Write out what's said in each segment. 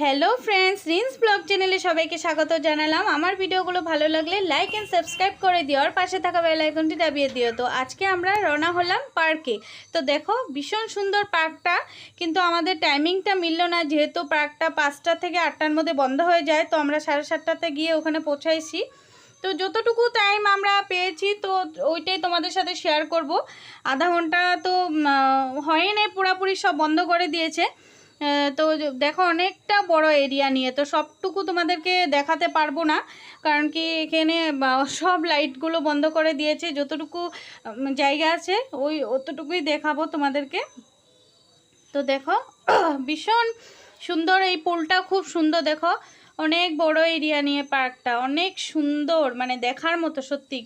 Hello friends rinse blog চ্যানেলে সবাইকে স্বাগত জানালাম। আমার ভিডিওগুলো ভালো লাগলে লাইক অ্যান্ড সাবস্ক্রাইব করে দিও আর পাশে থাকা বেল আইকনটি দাবিয়ে দিও। তো আজকে আমরা রওনা হলাম পার্কে তো দেখো ভীষণ সুন্দর পার্কটা কিন্তু আমাদের টাইমিংটা মিলল না যেহেতু পার্কটা পাঁচটা থেকে আটটার মধ্যে বন্ধ হয়ে যায়। তো আমরা সাড়ে সাতটাতে গিয়ে ওখানে পৌঁছাইছি। তো যতটুকু টাইম আমরা পেয়েছি তো ওইটাই তোমাদের সাথে শেয়ার করব। আধা ঘণ্টা তো আহ, হয়নি পুরোপুরি সব বন্ধ করে দিয়েছে। তো দেখো, অনেকটা বড় এরিয়া নিয়ে, তো সবটুকু তোমাদেরকে দেখাতে পারব না। কারণ কি, এখানে সব লাইটগুলো বন্ধ করে দিয়েছে। যতটুকু জায়গা আছে, ওই, অতটুকুই দেখাবো তোমাদেরকে। তো দেখো, ভীষণ সুন্দর এই পুলটা, খুব সুন্দর। দেখো, অনেক বড় এরিয়া নিয়ে পার্কটা, অনেক সুন্দর মানে দেখার মতো সত্যি।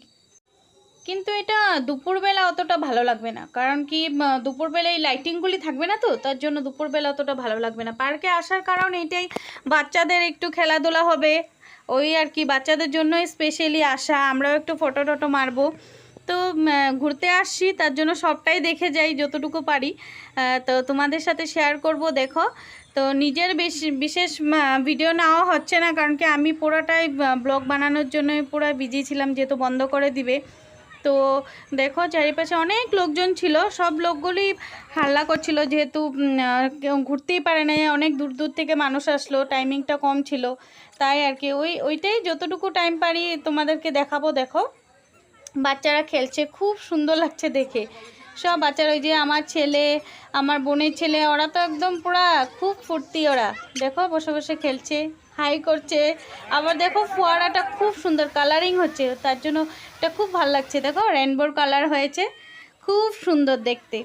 কিন্তু এটা দুপুরবেলা অতটা ভালো লাগবে না। কারণ কি দুপুরবেলা এই লাইটিংগুলি থাকবে না তো? তার জন্য দুপুরবেলা অতটা ভালো লাগবে না। পার্কে আসার কারণ এটাই, বাচ্চাদের একটু খেলাধুলা হবে। ওই আর কি, বাচ্চাদের জন্যই স্পেশালি আসা। আমরাও একটু ফটো টটো মারবো। তো ঘুরতে আসছি, তার জন্য সবটাই দেখে যাই, যতটুকু পারি। তো তোমাদের সাথে শেয়ার করব, দেখো। তো নিজের বেশ, বিশেষ ভিডিও নেওয়া হচ্ছে না, কারণ কি আমি পুরোটাই ব্লগ বানানোর জন্য পুরো বিজি ছিলাম, যেহেতু বন্ধ করে দিবে। তো দেখো চারিপাশে অনেক লোকজন ছিল। সব লোকগুলি হাল্লা করছিল যেহেতু ঘুরতেই পারে না অনেক দূর দূর থেকে মানুষ আসলো টাইমিংটা কম ছিল। তাই আর কি, ওই, ওইটাই যতটুকু টাইম পারি তোমাদেরকে দেখাবো, দেখো। বাচ্চারা খেলছে, খুব সুন্দর লাগছে দেখে। সব বাচ্চারা, ওই যে আমার ছেলে, আমার বোনের ছেলে, ওরা তো একদম পুরা খুব ফুর্তি ওরা। দেখো বসে বসে খেলছে। হাই করছে। আবার দেখো ফোয়ারাটা খুব সুন্দর কালারিং হচ্ছে, তার জন্য এটা খুব ভালো লাগছে। দেখো রেনবোর কালার হয়েছে, খুব সুন্দর দেখতে।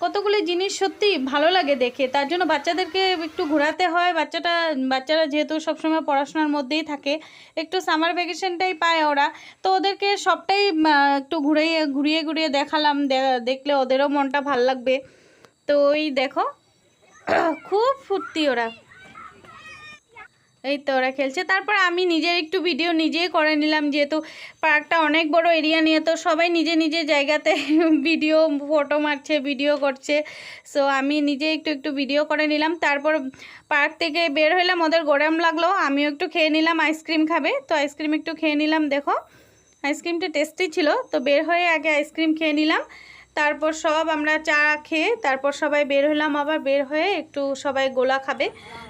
কতগুলো জিনিস সত্যি ভালো লাগে দেখে, তার জন্য বাচ্চাদেরকে একটু ঘোরাতে হয়। বাচ্চাটা, বাচ্চারা যেহেতু সবসময় পড়াশোনার মধ্যেই থাকে, একটু সামার ভ্যাকেশনটাই পায় ওরা। তো ওদেরকে সবটাই একটু ঘুরিয়ে ঘুরিয়ে ঘুরিয়ে দেখালাম দেখলে ওদেরও মনটা ভালো লাগবে। তো ওই দেখো, খুব ফুর্তি ওরা। এই তো ওরা খেলছে। তারপর আমি নিজের একটু ভিডিও নিজেই করে নিলাম, যেহেতু পার্কটা অনেক বড় এরিয়া নিয়ে, তো সবাই নিজে নিজে জায়গাতে ভিডিও ফটো মারছে ভিডিও করছে। সো আমি নিজে একটু একটু ভিডিও করে নিলাম। তারপর পার্ক থেকে বের হইলাম, ওদের গরম লাগল। আমিও একটু খেয়ে নিলাম, আইসক্রিম খাবে। তো আইসক্রিম একটু খেয়ে নিলাম, দেখো। আইসক্রিমটা টেস্টি ছিল। তো বের হয়ে আগে আইসক্রিম খেয়ে নিলাম। তারপর সব আমরা চা খেয়ে তারপর সবাই বের হলাম, আবার বের হয়ে একটু সবাই গোলা খাবে।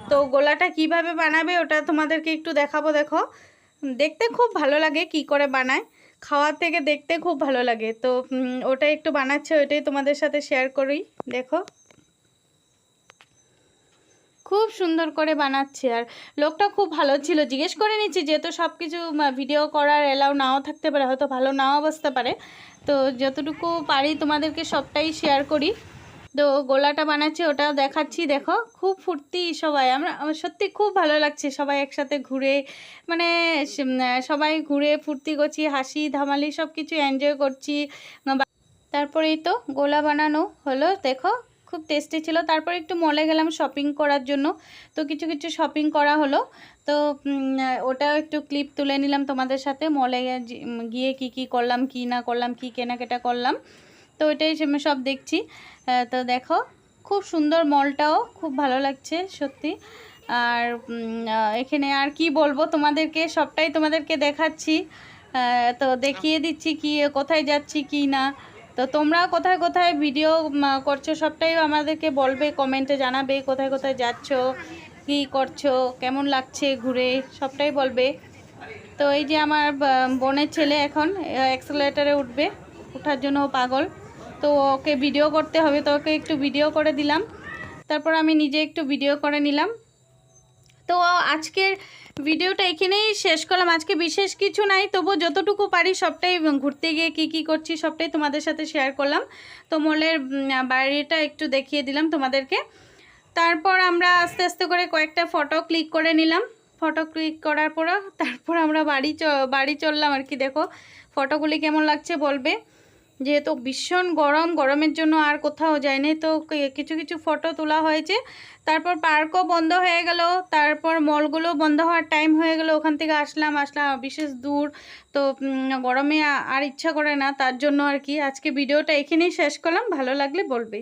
তো গোলাটা কীভাবে বানাবে ওটা তোমাদেরকে একটু দেখাবো, দেখো। দেখতে খুব ভালো লাগে কি করে বানায়। খাওয়ার থেকে দেখতে খুব ভালো লাগে। তো ওটা একটু বানাচ্ছে, ওইটাই তোমাদের সাথে শেয়ার করি। দেখো। খুব সুন্দর করে বানাচ্ছে আর লোকটা খুব ভালো ছিল। জিজ্ঞেস করে নিচ্ছি, যেহেতু সব কিছু ভিডিও করার এলাও নাও থাকতে পারে, হয়তো ভালো নাও বসতে পারে। তো যতটুকু পারি তোমাদেরকে সবটাই শেয়ার করি। তো গোলাটা বানাচ্ছি ওটা দেখাচ্ছি, দেখো, খুব ফুর্তি সবাই। আমরা, আমার সত্যি খুব ভালো লাগছে সবাই একসাথে ঘুরে। মানে সবাই ঘুরে ফুর্তি করছি, হাসি, ধামালি সব কিছু এনজয় করছি। তারপরেই তো গোলা বানানো হলো, দেখো খুব টেস্টি ছিল। তারপর একটু মলে গেলাম শপিং করার জন্য। তো কিছু কিছু শপিং করা হলো। তো ওটাও একটু ক্লিপ তুলে নিলাম তোমাদের সাথে। মলে গিয়ে- কি কি করলাম, কি না করলাম, কি কেনাকাটা করলাম। তো ওইটাই সব দেখছি। তো দেখো, খুব সুন্দর মলটাও খুব ভালো লাগছে, সত্যি। আর এখানে আর কি বলব তোমাদেরকে? সবটাই তোমাদেরকে দেখাচ্ছি। তো দেখিয়ে দিচ্ছি কি, কোথায় যাচ্ছি, কি না। তো তোমরা কোথায় কোথায় ভিডিও করছ? সবটাই আমাদেরকে বলবে কমেন্টে জানাবে, কোথায় কোথায় যাচ্ছ, কি করছ, কেমন লাগছে ঘুরে? সবটাই বলবে। তো এই যে আমার বোনের ছেলে এখন অ্যাক্সেলারেটারে উঠবে ওঠার জন্য পাগল। তো ওকে ভিডিও করতে হবে, তো ওকে একটু ভিডিও করে দিলাম। তারপর আমি নিজে একটু ভিডিও করে নিলাম। তো আজকের ভিডিওটা এখানেই শেষ করলাম। আজকে বিশেষ কিছু নাই তবু যতটুকু পারি সবটাই ঘুরতে গিয়ে কি কি করছি সবটাই তোমাদের সাথে শেয়ার করলাম। তো মলের বাড়িটা একটু দেখিয়ে দিলাম তোমাদেরকে। তারপর আমরা আস্তে আস্তে করে কয়েকটা ফটো ক্লিক করে নিলাম। ফটো ক্লিক করার পর তারপর আমরা বাড়ি বাড়ি চললাম আর কি, দেখো। ফটোগুলি কেমন লাগছে বলবে? যেহেতু ভীষণ গরম, গরমের জন্য আর কোথাও যায়নি, তো কিছু কিছু ফটো তোলা হয়েছে। তারপর পার্কও বন্ধ হয়ে গেল। তারপর মলগুলো বন্ধ হওয়ার টাইম হয়ে গেল। ওখান থেকে আসলাম আসলাম বিশেষ দূর। তো গরমে আর ইচ্ছা করে না, তার জন্য আর কি। আজকে ভিডিওটা এখানেই শেষ করলাম। ভালো লাগলে বলবে।